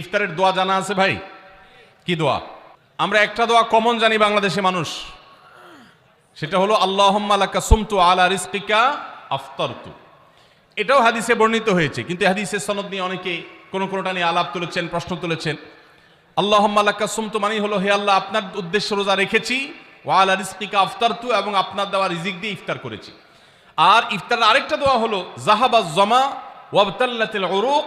ইফতারের দোয়া জানা আছে ভাই? কি দোয়া? আমরা একটা দোয়া কমন জানি বাংলাদেশে মানুষ। সেটা হলো আল্লাহম্মালাকা সুমতু আলা রিস্কিকা আফতারতু। এটাও হাদিসে বর্ণিত হয়েছে, কিন্তু হাদিসের সনদ নিয়ে অনেকে কোনো কোনোটা নিয়ে আলাপ তুলেছেন, প্রশ্ন তুলেছেন। আল্লাহম্মালাকা সুমতু মানে হলো, হে আল্লাহ, আপনার উদ্দেশ্য রোজা রেখেছি ও আলা রিস্কিকা আফতারতু এবং আপনার দেওয়া রিজিক দিয়ে ইফতার করেছি। আর ইফতারের আরেকটা দোয়া হলো, জাহাবা জমা ওয়াবতাল্লাতিল উরুক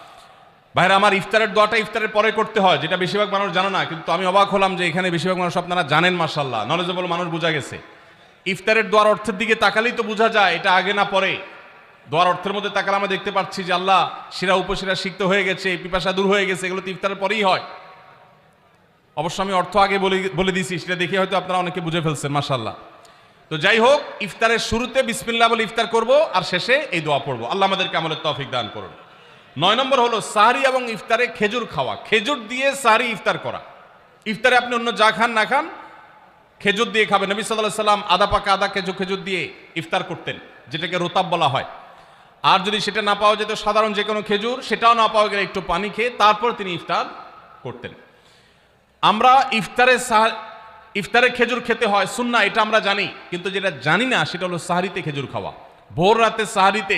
ভাইরা, আমার ইফতারের দোয়াটা ইফতারের পরে করতে হয়, যেটা বেশিরভাগ মানুষ জানে না, কিন্তু আমি অবাক হলাম যে এখানে বেশিরভাগ মানুষ আপনারা জানেন মার্শাল্লাহ নলেজেবল মানুষ বোঝা গেছে। ইফতারের দোয়ার অর্থের দিকে তাকালেই তো বোঝা যায়, এটা আগে না পরে। দোয়ার অর্থের মধ্যে তাকালে আমরা দেখতে পাচ্ছি যে আল্লাহ শিরা উপশিরা সিক্ত হয়ে গেছে, পিপাসা দূর হয়ে গেছে, এগুলো তো ইফতারের পরেই হয়। অবশ্য আমি অর্থ আগে বলে বলে দিছি, সেটা দেখে হয়তো আপনারা অনেকে বুঝে ফেলছেন মাসাল্লাহ তো যাই হোক, ইফতারের শুরুতে বিসমিল্লা বলে ইফতার করব, আর শেষে এই দোয়া পড়ব। আল্লাহ আমাদেরকে আমলের তৌফিক দান করুন। নয় নম্বর হলো সাহারি এবং ইফতারে খেজুর খাওয়া। খেজুর দিয়ে সাহারি ইফতার করা। ইফতারে আপনি অন্য যা খান, না খান, খেজুর দিয়ে খাবেন। নবী সাল্লাহ সাল্লাম আদা পাকা আদা খেজুর খেজুর দিয়ে ইফতার করতেন, যেটাকে রোতাব বলা হয়। আর যদি সেটা না পাওয়া যেত, সাধারণ যে কোনো খেজুর, সেটাও না পাওয়া গেলে একটু পানি খেয়ে তারপর তিনি ইফতার করতেন। আমরা ইফতারে ইফতারে খেজুর খেতে হয় সুন্না এটা আমরা জানি। কিন্তু যেটা জানি না, সেটা হলো সাহারিতে খেজুর খাওয়া। ভোর রাতে সাহারিতে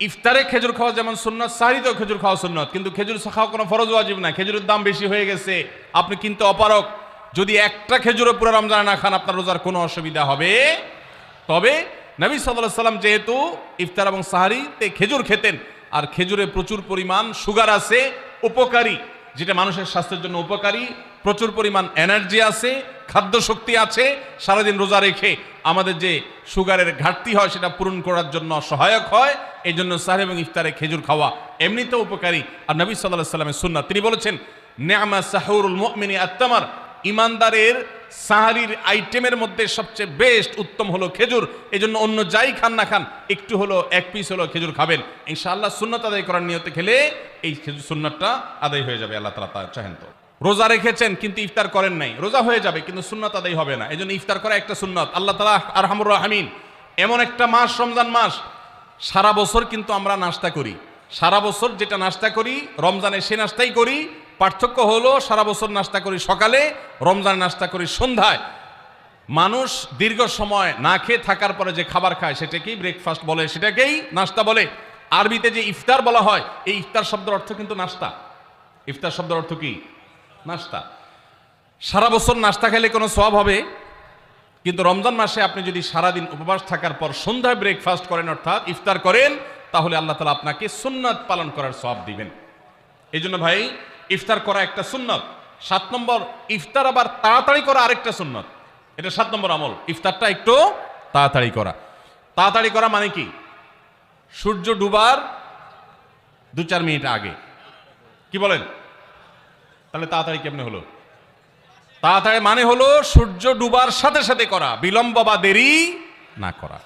ইফতারে খেজুর খাওয়া যেমন সুন্নত সাহারিতেও খেজুর খাওয়া সুন্নত। কিন্তু খেজুর খাওয়া কোনো ফরজ ওয়াজিব না। খেজুরের দাম বেশি হয়ে গেছে। আপনি কিনতে অপারক যদি একটা খেজুরও পুরো রমজানে না খান, আপনার রোজার কোনো অসুবিধা হবে। তবে নবী সাল্লাহ সাল্লাম যেহেতু ইফতার এবং সাহারিতে খেজুর খেতেন, আর খেজুরে প্রচুর পরিমাণ সুগার আছে, উপকারী। যেটা মানুষের স্বাস্থ্যের জন্য উপকারী। প্রচুর পরিমাণ এনার্জি আছে খাদ্য শক্তি আছে, সারাদিন রোজা রেখে আমাদের যে সুগারের ঘাটতি হয় সেটা পূরণ করার জন্য সহায়ক হয়, এই জন্য সাহেব এবং ইফতারে খেজুর খাওয়া এমনিতেও উপকারী। আর নবী সাল্লাহ সাল্লামের সুন্নাত, তিনি বলেছেন নেয়ামা সাহুরুল মুমিনী আত্মামার ইমানদারের সাহারির আইটেমের মধ্যে সবচেয়ে বেস্ট উত্তম হলো খেজুর। এই জন্য অন্য যাই খান না খান, একটু হলো, এক পিস হলো খেজুর খাবেন। ইনশাআল্লাহ সুন্নত আদায় করার নিয়তে খেলে এই খেজুর সুন্নতটা আদায় হয়ে যাবে, আল্লাহ তালা তা চাহেন তো। রোজা রেখেছেন, কিন্তু ইফতার করেন নাই। রোজা হয়ে যাবে, কিন্তু সুন্নত আদায় হবে না। এই জন্য ইফতার করা একটা সুন্নত। আল্লাহ তালা আর হামুর রাহমিন, এমন একটা মাস, রমজান মাস, সারা বছর কিন্তু আমরা নাস্তা করি। সারা বছর যেটা নাস্তা করি, রমজানে সে নাস্তাই করি। পার্থক্য হলো, সারা বছর নাস্তা করি সকালে, রমজানে নাস্তা করি সন্ধ্যায়। মানুষ দীর্ঘ সময় না খেয়ে থাকার পরে যে খাবার খায়, সেটাকেই ব্রেকফাস্ট বলে, সেটাকেই নাস্তা বলে। আরবিতে যে ইফতার বলা হয়, এই ইফতার শব্দের অর্থ কিন্তু নাস্তা ইফতার শব্দের অর্থ কি? নাস্তা। সারা বছর নাস্তা খেলে কোনো সব হবে? কিন্তু রমজান মাসে আপনি যদি সারাদিন উপবাস থাকার পর সন্ধ্যায় ব্রেকফাস্ট করেন, অর্থাৎ ইফতার করেন, তাহলে আল্লাহ তালা আপনাকে সুন্নাত পালন করার সব দিবেন। এই জন্য ভাই, ইফতার করা একটা সুন্নত। সাত নম্বর, ইফতার আবার তাড়াতাড়ি করা আরেকটা সুন্নত। এটা সাত নম্বর আমল। ইফতারটা একটু তাড়াতাড়ি করা। তাড়াতাড়ি করা মানে কি? সূর্য ডুবার দু চার মিনিট আগে। কি বলেন? তাহলে তাড়াতাড়ি কেমনে হলো? তাড়াতাড়ি মানে হলো সূর্য ডুবার সাথে সাথে করা, বিলম্ব বা দেরি না করা।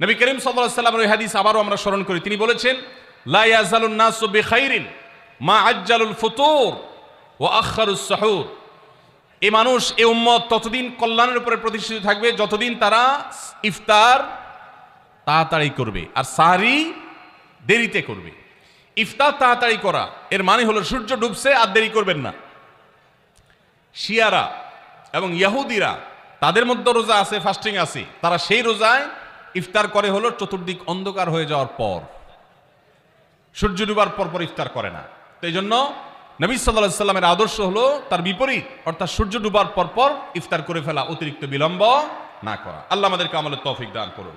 নবী করিম সাল্লামের ওই হাদিস আবারও আমরা স্মরণ করি। তিনি বলেছেন, লা ইয়াজালুন নাসু বিখাইরিন মা আজ্জালুল ফুতুর ও আখারুস সাহুর। এই মানুষ, এ উম্মত ততদিন কল্যাণের উপরে প্রতিষ্ঠিত থাকবে, যতদিন তারা ইফতার তাড়াতাড়ি করবে, আর সাহারি দেরিতে করবে। ইফতার তাড়াতাড়ি করা, এর মানে হলো সূর্য ডুবছে আর দেরি করবেন না। শিয়ারা এবং ইয়াহুদিরা, তাদের মধ্যে রোজা আছে ফাস্টিং আছে। তারা সেই রোজায় ইফতার করে হলো চতুর্দিক অন্ধকার হয়ে যাওয়ার পর। সূর্য ডুবার পর পর ইফতার করে না। তো এই জন্য নবী সাল্লাহ সাল্লামের আদর্শ হলো তার বিপরীত, অর্থাৎ সূর্য ডুবার পর পর ইফতার করে ফেলা অতিরিক্ত বিলম্ব না করা। আল্লাহ আমাদেরকে আমলের তৌফিক দান করুন।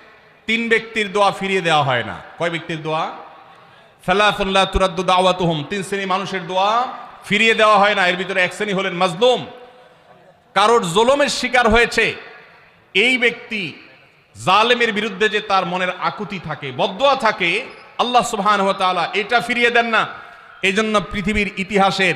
তিন ব্যক্তির দোয়া ফিরিয়ে দেওয়া হয় না। কয় ব্যক্তির দোয়া? ফালাফুল্লাহ তুরাদ্দু দাওয়াতুহুম। তিন শ্রেণি মানুষের দোয়া ফিরিয়ে দেওয়া হয় না। এর ভিতরে এক শ্রেণি হলেন মাজলুম। কারোর জোলমের শিকার হয়েছে, এই ব্যক্তি জালেমের বিরুদ্ধে যে তার মনের আকুতি থাকে, বদোয়া থাকে, আল্লাহ সুবহান এটা ফিরিয়ে দেন না। এই পৃথিবীর ইতিহাসের